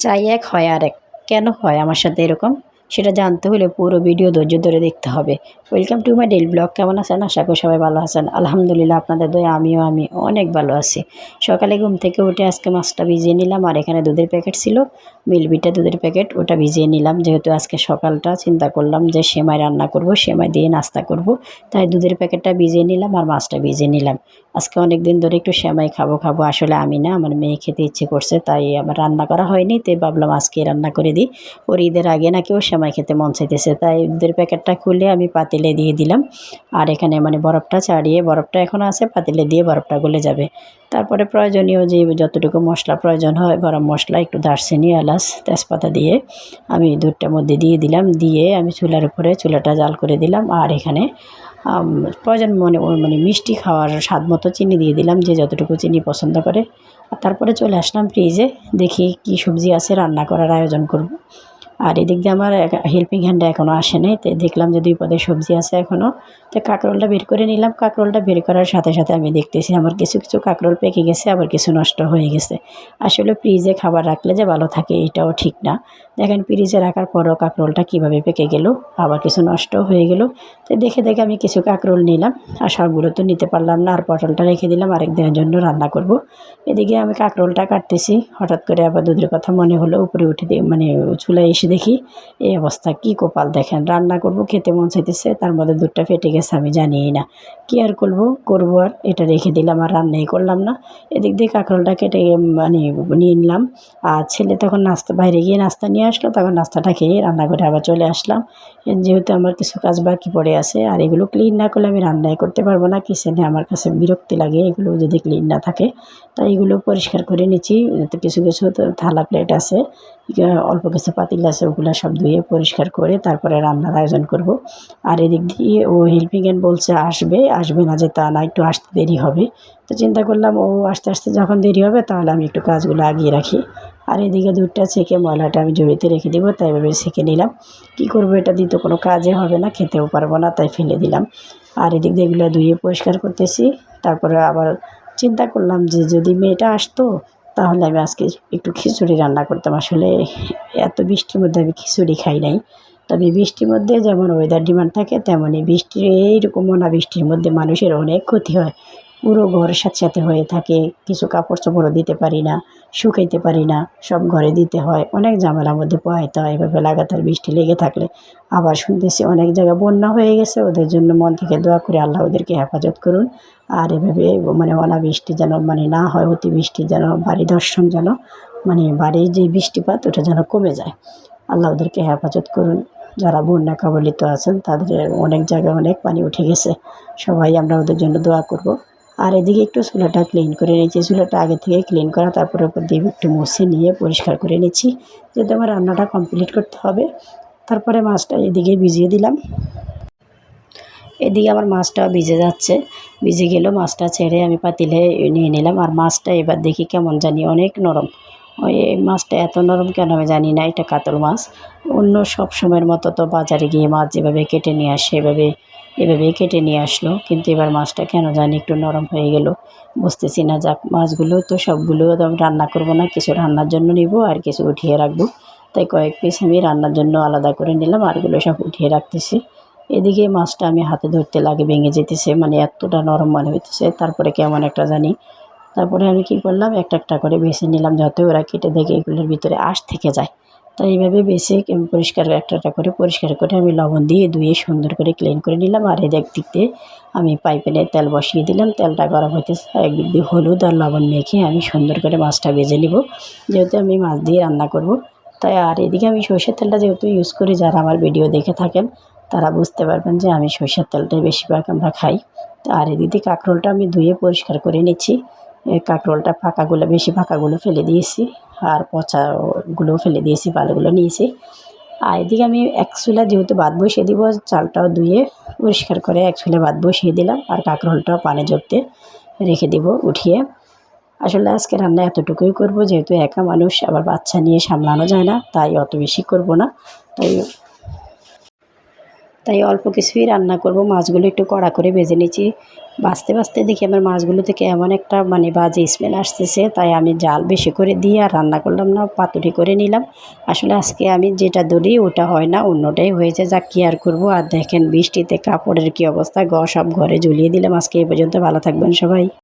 চাই এক হয় আর এক কেন হয় আমার সাথে এরকম? সেটা জানতে হলে পুরো ভিডিও ধৈর্য ধরে দেখতে হবে। Welcome to my daily vlog কেমন আছেন? আশা করি সবাই ভালো আছেন। আলহামদুলিল্লাহ, আপনাদের দয়া, আমিও, আমি অনেক ভালো আছি। সকালে ঘুম থেকে উঠে আজকে মাছটা ভিজিয়ে নিলাম আর এখানে দুধের প্যাকেট ছিল। মিলবিটা দুধের প্যাকেট, ওটা ভিজিয়ে নিলাম। যেহেতু আজকে সকালটা, চিন্তা করলাম যে সেমাই রান্না করব, সেমাই দিয়ে নাস্তা করব। তাই দুধের প্যাকেটটা ভিজিয়ে নিলাম আর মাছটা ভিজিয়ে নিলাম। আজকে অনেক দিন ধরে একটু সেমাই খাব খাব। আসলে আমি না, আমার মেয়ে খেতে ইচ্ছে করছে, তাই আমার রান্না করা হয়নি, তাই ভাবলাম আজকে রান্না করে দিই। ওর ঈদের আগে নাকি ও সেমাই খেতে মন চাইতেছে। তাই দুধের প্যাকেটটা খুলে আমি পাতিলে দিয়ে দিলাম। আর এখানে মানে বরফটা ছাড়িয়ে, বরফটা এখন আছে, পাতিলে দিয়ে বরফটা গলে যাবে। তারপরে প্রয়োজনীয় যে যতটুকু মশলা প্রয়োজন হয়, গরম মশলা, একটু দারচিনি, এলাচ, তেজপাতা দিয়ে আমি দুধটার মধ্যে দিয়ে দিলাম। দিয়ে আমি চুলার উপরে, চুলাটা জাল করে দিলাম। আর এখানে প্রয়োজন মনে মানে মিষ্টি খাওয়ার স্বাদ মতো চিনি দিয়ে দিলাম, যে যতটুকু চিনি পছন্দ করে। তারপরে চলে আসলাম ফ্রিজে দেখি কি সবজি আছে, রান্না করার আয়োজন করব। আর এদিক দিয়ে আমার হেল্পিং হ্যান্ডটা এখনও আসে নাই, তো দেখলাম যে দুই পদের সবজি আছে এখনও তো কাঁকরোলটা বের করে নিলাম, কাঁকরোলটা বের করার সাথে সাথে আমি দেখতেছি আমার কিছু কিছু কাঁকরোল পেকে গেছে, আবার কিছু নষ্ট হয়ে গেছে। আসলে ফ্রিজে খাবার রাখলে যে ভালো থাকে, এটাও ঠিক না। দেখেন ফ্রিজে রাখার পরও কাঁকরোলটা কীভাবে পেকে গেল, আবার কিছু নষ্ট হয়ে গেল। তো দেখে দেখে আমি কিছু কাঁকরোল নিলাম, আর সবগুলো তো নিতে পারলাম না, আর পটলটা রেখে দিলাম, আরেক দিনের জন্য রান্না করব। এদিকে আমি কাঁকরোলটা কাটতেছি, হঠাৎ করে আবার দুধের কথা মনে হলো, উপরে উঠে দিয়ে মানে চুলায় এসে দেখি, এই অবস্থা, কি কপাল দেখেন, রান্না করব, খেতে মন চাইতেছে, তার মধ্যে দুধটা ফেটে গেছে, আমি জানিই না। কি আর করব করব আর, এটা রেখে দিলাম, আর রান্নাই করলাম না। এদিক দিয়ে কাঁকরোলটা কেটে মানে নিয়ে নিলাম, আর ছেলে তখন নাস্তা, বাইরে গিয়ে নাস্তা নিয়ে আসলো, তখন নাস্তাটা খেয়ে রান্না রান্নাঘরে আবার চলে আসলাম। যেহেতু আমার কিছু কাজ বাকি পড়ে আছে, আর এগুলো ক্লিন না করলে আমি রান্নাই করতে পারব না কিচেনে আমার কাছে বিরক্তি লাগে, এগুলো যদি ক্লিন না থাকে, তাই এগুলো পরিষ্কার করে নিচ্ছি কিছু কিছু থালা প্লেট আছে অল্প কিছু পাতিল আছে, ওগুলো সব ধুয়ে পরিষ্কার করে তারপরে রান্নার আয়োজন করব। আর এদিক দিয়ে ও হেল্পিং বলছে, আসবে আসবে না যে তা না, একটু আসতে দেরি হবে। তো চিন্তা করলাম, ও আস্তে আস্তে যখন দেরি হবে, তাহলে আমি একটু কাজগুলো আগিয়ে রাখি। আর এদিকে দুধটা ছেঁকে ময়লাটা আমি জড়িতে রেখে দেবো, তাই এভাবে ছেঁকে নিলাম। কি করব, এটা দিতে কোনো কাজে হবে না, খেতেও পারব না, তাই ফেলে দিলাম। আর এদিক দিয়ে এগুলো ধুয়ে পরিষ্কার করতেছি। তারপরে আবার চিন্তা করলাম যে যদি মেয়েটা আসতো তাহলে আমি আজকে একটু খিচুড়ি রান্না করতাম। আসলে এত বৃষ্টির মধ্যে আমি খিচুড়ি খাই নাই। তবে বৃষ্টির মধ্যে যেমন ওয়েদার ডিমান্ড থাকে তেমনই বৃষ্টির, এইরকম না বৃষ্টির মধ্যে মানুষের অনেক ক্ষতি হয়। পুরো ঘর সাথে হয়ে থাকে। কিছু কাপড় চোপড়ও দিতে পারি না, শুকাইতে পারি না, সব ঘরে দিতে হয়। অনেক ঝামেলার মধ্যে পোহাইতে হয়। এভাবে লাগাতার বৃষ্টি লেগে থাকলে আবার শুনতেছি অনেক জায়গায় বন্যা হয়ে গেছে। ওদের জন্য মন থেকে দোয়া করে আল্লাহ ওদেরকে হেফাজত করুন। আর এভাবে মানে অনাবৃষ্টি যেন মানে না হয়, অতিবৃষ্টি যেন, বাড়ি দর্শন যেন মানে বাড়ির যে বৃষ্টিপাত, ওটা যেন কমে যায়। আল্লাহ ওদেরকে হেফাজত করুন। যারা বন্যা কবলিত আছেন, তাদের অনেক জায়গায় অনেক পানি উঠে গেছে। সবাই আমরা ওদের জন্য দোয়া করব। আর এদিকে একটু চুলাটা ক্লিন করে নিয়েছি। চুলাটা আগে থেকে ক্লিন করা, তারপরে ওপর দিয়ে একটু মুছে নিয়ে পরিষ্কার করে নিচ্ছি। যেহেতু আমার রান্নাটা কমপ্লিট করতে হবে, তারপরে মাছটা এদিকে ভিজিয়ে দিলাম। এদিকে আমার মাছটা ভিজে যাচ্ছে। ভিজে গেলেও মাছটা ছেড়ে আমি পাতিলে নিয়ে নিলাম। আর মাছটা এবার দেখি কেমন জানি অনেক নরম। ওই এই মাছটা এত নরম কেন আমি জানি না, এটা কাতল মাছ। অন্য সব সময়ের মতো তো বাজারে গিয়ে মাছ যেভাবে কেটে নিয়ে আসে, এভাবে, এভাবেই কেটে নিয়ে আসলো। কিন্তু এবার মাছটা কেন জানি একটু নরম হয়ে গেল। বুঝতেছি না, যাক, মাছগুলো তো সবগুলো তো আমি রান্না করব না, কিছু রান্নার জন্য নিব আর কিছু উঠিয়ে রাখব। তাই কয়েক পিস আমি রান্নার জন্য আলাদা করে নিলাম, আরগুলো সব উঠিয়ে রাখতেছি। এদিকে মাছটা আমি হাতে ধরতে লাগে, ভেঙে যেতেছে মানে এতটা নরম মনে হইতেছে, তারপরে কেমন একটা জানি তারপরে আমি কি করলাম, একটা একটা করে বেছে নিলাম যাতে ওরা কেটে দেখে এগুলোর ভিতরে আঁশ থেকে যায়। তাই এইভাবে বেছে পরিষ্কার একটা একটা করে পরিষ্কার করে আমি লবণ দিয়ে ধুয়ে সুন্দর করে ক্লিন করে নিলাম। আর এদিক দিক দিয়ে আমি পাইপেনে তেল বসিয়ে দিলাম। তেলটা গরম হইতেছে একদিক দিয়ে হলুদ আর লবণ মেখে আমি সুন্দর করে মাছটা ভেজে নিব। যেহেতু আমি মাছ দিয়ে রান্না করব, তাই আর এদিকে আমি সরষের তেলটা যেহেতু ইউজ করি, যারা আমার ভিডিও দেখে থাকেন, তারা বুঝতে পারবেন যে আমি সরষের তেলটাই বেশিরভাগ আমরা খাই। তো আর এদিকে কাঁকরোলটা আমি ধুয়ে পরিষ্কার করে নিচ্ছি। কাঁকরোলটা ফাঁকাগুলো, বেশি ফাঁকাগুলো ফেলে দিয়েছি আর পচাগুলো ফেলে দিয়েছি ভালোগুলো নিয়েছি। আর এদিকে আমি এক চুলা যেহেতু ভাত বসিয়ে দিব, চালটাও ধুয়ে পরিষ্কার করে এক চুলা ভাত বসিয়ে দিলাম আর কাঁকরোলটাও পানি জড়তে রেখে দিব উঠিয়ে। আসলে আজকে রান্না এতটুকুই করব, যেহেতু একা মানুষ, আবার বাচ্চা নিয়ে সামলানো যায় না, তাই অত বেশি করব না। তাই তাই অল্প কিছুই রান্না করব। মাছগুলো একটু কড়া করে ভেজে নিচ্ছি। বাঁচতে বাঁচতে দেখি আমার মাছগুলো থেকে এমন একটা মানে বাজে স্মেল আসতেছে, তাই আমি জাল বেশি করে দিয়ে আর রান্না করলাম না, পাতুরি করে নিলাম। আসলে আজকে আমি যেটা ধরি ওটা হয় না, অন্যটাই হয়েছে, যা কি আর করব। আর দেখেন বৃষ্টিতে কাপড়ের কি অবস্থা গ সব ঘরে ঝুলিয়ে দিলাম আজকে, এই পর্যন্ত ভালো থাকবেন সবাই।